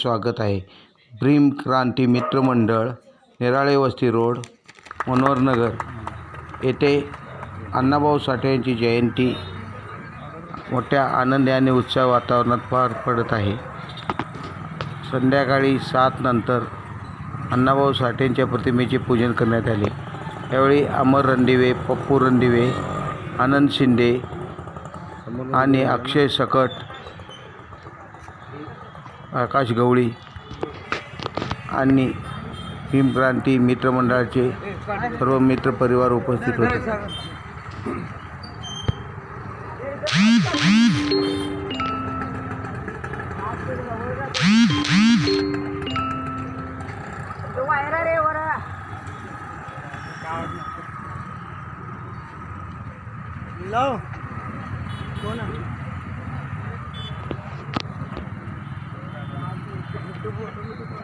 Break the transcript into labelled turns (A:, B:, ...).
A: स्वागत आहे. ब्रीम क्रांती मित्रमंडळ निराळे वस्ती रोड मनोहरनगर येथे अण्णाभाऊ साठे यांची जयंती मोठ्या आनंदी आणि उत्साह वातावरणात पार पडत आहे. संध्याकाळी सात नंतर अण्णाभाऊ साठेंच्या प्रतिमेचे पूजन करण्यात आले. यावेळी अमर रणदिवे पप्पू रणदिवे आनंद शिंदे आणि अक्षय सकट आकाश गवळी आणि हिमक्रांती मित्रमंडळाचे सर्व मित्रपरिवार उपस्थित होते.
B: वायरा रे ডুবো ডুবো ডুবো